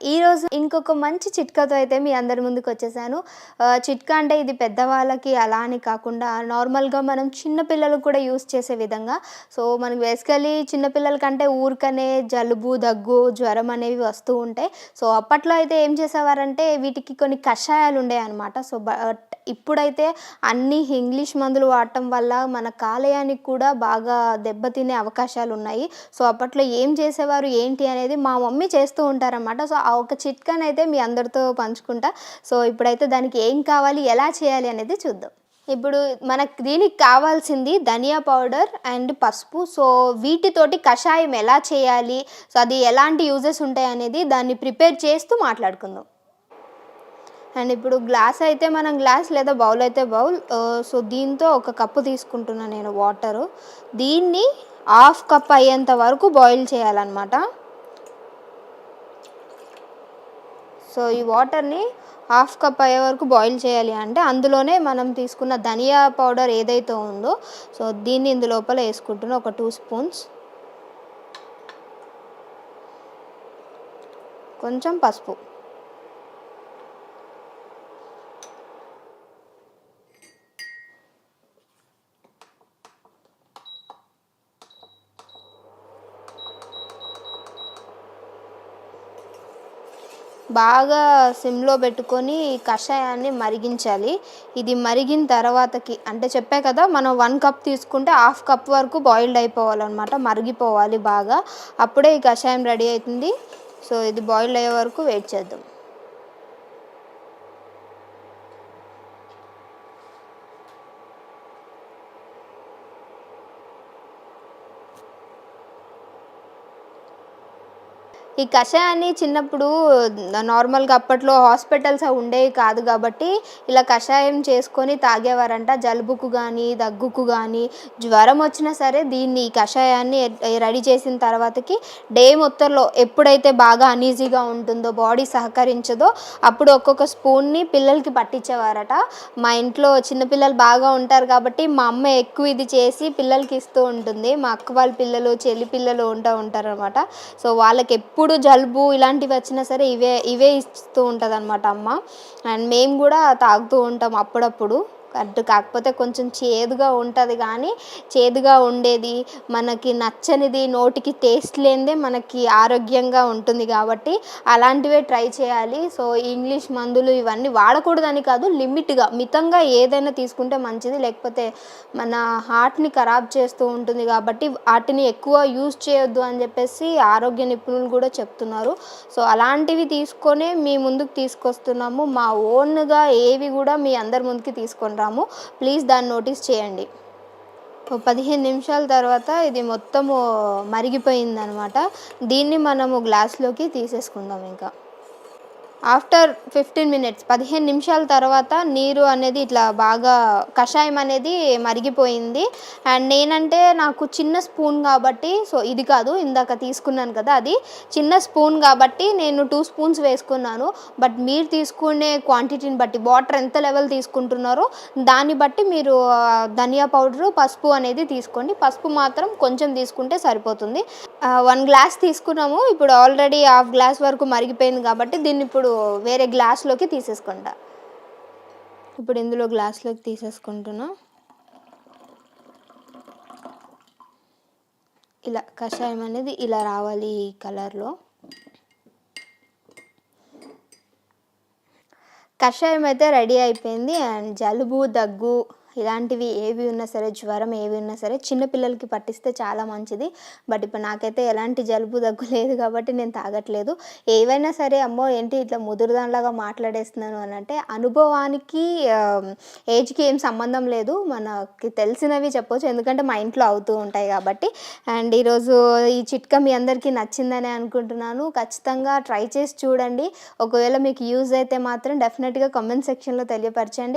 ఈరోజు ఇంకొక మంచి చిట్కాతో అయితే మీ అందరి ముందుకు వచ్చేసాను. చిట్కా అంటే ఇది పెద్దవాళ్ళకి అలా అని కాకుండా నార్మల్గా మనం చిన్నపిల్లలకు కూడా యూస్ చేసే విధంగా. సో మనకి బేసికలీ చిన్నపిల్లల కంటే ఊరికనే జలుబు దగ్గు జ్వరం అనేవి వస్తూ ఉంటాయి. సో అప్పట్లో అయితే ఏం చేసేవారంటే వీటికి కొన్ని కషాయాలు ఉండేవి అనమాట సో బట్ ఇప్పుడైతే అన్ని ఇంగ్లీష్ మందులు వాడటం వల్ల మన కాలేయానికి కూడా బాగా దెబ్బతినే అవకాశాలు ఉన్నాయి. సో అప్పట్లో ఏం చేసేవారు ఏంటి అనేది మా మమ్మీ చేస్తూ ఉంటారన్నమాట. సో ఆ ఒక అయితే మీ అందరితో పంచుకుంటా. సో ఇప్పుడైతే దానికి ఏం కావాలి ఎలా చేయాలి అనేది చూద్దాం. ఇప్పుడు మనకు దీనికి కావాల్సింది ధనియా పౌడర్ అండ్ పసుపు. సో వీటితోటి కషాయం ఎలా చేయాలి సో అది ఎలాంటి యూజెస్ ఉంటాయి అనేది దాన్ని ప్రిపేర్ చేస్తూ మాట్లాడుకుందాం. అండ్ ఇప్పుడు గ్లాస్ అయితే మనం గ్లాస్ లేదా బౌల్ అయితే బౌల్ సో దీంతో ఒక కప్పు తీసుకుంటున్నాను నేను వాటరు. దీన్ని హాఫ్ కప్ అయ్యేంత వరకు బాయిల్ చేయాలన్నమాట. సో ఈ వాటర్ని హాఫ్ కప్ అయ్యే వరకు బాయిల్ చేయాలి అంటే అందులోనే మనం తీసుకున్న ధనియా పౌడర్ ఏదైతే ఉందో సో దీన్ని ఇందు లోపల వేసుకుంటున్నాం ఒక టూ స్పూన్స్. కొంచెం పసుపు. బాగా సిమ్లో పెట్టుకొని కషాయాన్ని మరిగించాలి. ఇది మరిగిన తర్వాతకి అంటే చెప్పా కదా మనం వన్ కప్ తీసుకుంటే హాఫ్ కప్ వరకు బాయిల్డ్ అయిపోవాలన్నమాట మరిగిపోవాలి బాగా. అప్పుడే ఈ కషాయం రెడీ అవుతుంది. సో ఇది బాయిల్డ్ అయ్యే వరకు వెయిట్ చేద్దాం. ఈ కషాయాన్ని చిన్నప్పుడు నార్మల్గా అప్పట్లో హాస్పిటల్స్ అవి ఉండేవి కాదు కాబట్టి ఇలా కషాయం చేసుకొని తాగేవారంట. జలుబుకు కానీ దగ్గుకు కానీ జ్వరం వచ్చినా సరే దీన్ని ఈ కషాయాన్ని రెడీ చేసిన తర్వాతకి డే మొత్తంలో ఎప్పుడైతే బాగా అనీజీగా ఉంటుందో బాడీ సహకరించదో అప్పుడు ఒక్కొక్క స్పూన్ని పిల్లలకి పట్టించేవారట. మా ఇంట్లో చిన్నపిల్లలు బాగా ఉంటారు కాబట్టి మా అమ్మ ఎక్కువ ఇది చేసి పిల్లలకి ఇస్తూ ఉంటుంది. మా అక్క వాళ్ళ పిల్లలు చెల్లి పిల్లలు ఉంటా ఉంటారు అనమాట సో వాళ్ళకి ఎప్పుడు జలుబు ఇలాంటివి వచ్చినా సరే ఇవే ఇవే ఇస్తూ ఉంటుంది అనమాట అమ్మ. అండ్ మేము కూడా తాగుతూ ఉంటాం అప్పుడప్పుడు. అటు కాకపోతే కొంచెం చేదుగా ఉంటుంది కానీ చేదుగా ఉండేది మనకి నచ్చనిది నోటికి టేస్ట్ లేనిదే మనకి ఆరోగ్యంగా ఉంటుంది కాబట్టి అలాంటివే ట్రై చేయాలి. సో ఇంగ్లీష్ మందులు ఇవన్నీ వాడకూడదని కాదు లిమిట్గా మితంగా ఏదైనా తీసుకుంటే మంచిది. లేకపోతే మన హార్ట్ని ఖరాబ్ చేస్తూ ఉంటుంది కాబట్టి వాటిని ఎక్కువ యూజ్ చేయొద్దు అని చెప్పేసి ఆరోగ్య నిపుణులు కూడా చెప్తున్నారు. సో అలాంటివి తీసుకొని మీ ముందుకు తీసుకొస్తున్నాము. మా ఓన్గా ఏవి కూడా మీ అందరి ముందుకి తీసుకొని రాము ప్లీజ్ దాన్ని నోటీస్ చేయండి. పదిహేను నిమిషాల తర్వాత ఇది మొత్తము మరిగిపోయిందనమాట. దీన్ని మనము గ్లాస్లోకి తీసేసుకుందాం ఇంకా. ఆఫ్టర్ ఫిఫ్టీన్ మినిట్స్ పదిహేను నిమిషాల తర్వాత నీరు అనేది ఇట్లా బాగా కషాయం అనేది మరిగిపోయింది. అండ్ నేనంటే నాకు చిన్న స్పూన్ కాబట్టి సో ఇది కాదు ఇందాక తీసుకున్నాను కదా అది. చిన్న స్పూన్ కాబట్టి నేను టూ స్పూన్స్ వేసుకున్నాను. బట్ మీరు తీసుకునే క్వాంటిటీని బట్టి వాటర్ ఎంత లెవెల్ తీసుకుంటున్నారో దాన్ని బట్టి మీరు ధనియా పౌడరు పసుపు అనేది తీసుకోండి. పసుపు మాత్రం కొంచెం తీసుకుంటే సరిపోతుంది. వన్ గ్లాస్ తీసుకున్నాము. ఇప్పుడు ఆల్రెడీ హాఫ్ గ్లాస్ వరకు మరిగిపోయింది కాబట్టి దీన్ని ఇప్పుడు వేరే గ్లాస్లోకి తీసేసుకుంటా. ఇప్పుడు ఇందులో గ్లాస్లోకి తీసేసుకుంటున్నా. ఇలా కషాయం అనేది ఇలా రావాలి ఈ కలర్లో. కషాయం అయితే రెడీ అయిపోయింది అండ్ జలుబు దగ్గు ఇలాంటివి ఏవి ఉన్నా సరే జ్వరం ఏవి ఉన్నా సరే చిన్నపిల్లలకి పట్టిస్తే చాలా మంచిది. బట్ ఇప్పుడు నాకైతే ఎలాంటి జలుబు దగ్గు లేదు కాబట్టి నేను తాగట్లేదు. ఏవైనా సరే అమ్మో ఏంటి ఇట్లా ముదురుదానిలాగా మాట్లాడేస్తున్నాను అని అంటే అనుభవానికి ఏజ్కి ఏం సంబంధం లేదు. మనకి తెలిసినవి చెప్పొచ్చు. ఎందుకంటే మా ఇంట్లో అవుతూ ఉంటాయి కాబట్టి. అండ్ ఈరోజు ఈ చిట్కా మీ అందరికీ నచ్చిందని అనుకుంటున్నాను. ఖచ్చితంగా ట్రై చేసి చూడండి. ఒకవేళ మీకు యూజ్ అయితే మాత్రం డెఫినెట్గా కామెంట్ సెక్షన్లో తెలియపరచండి.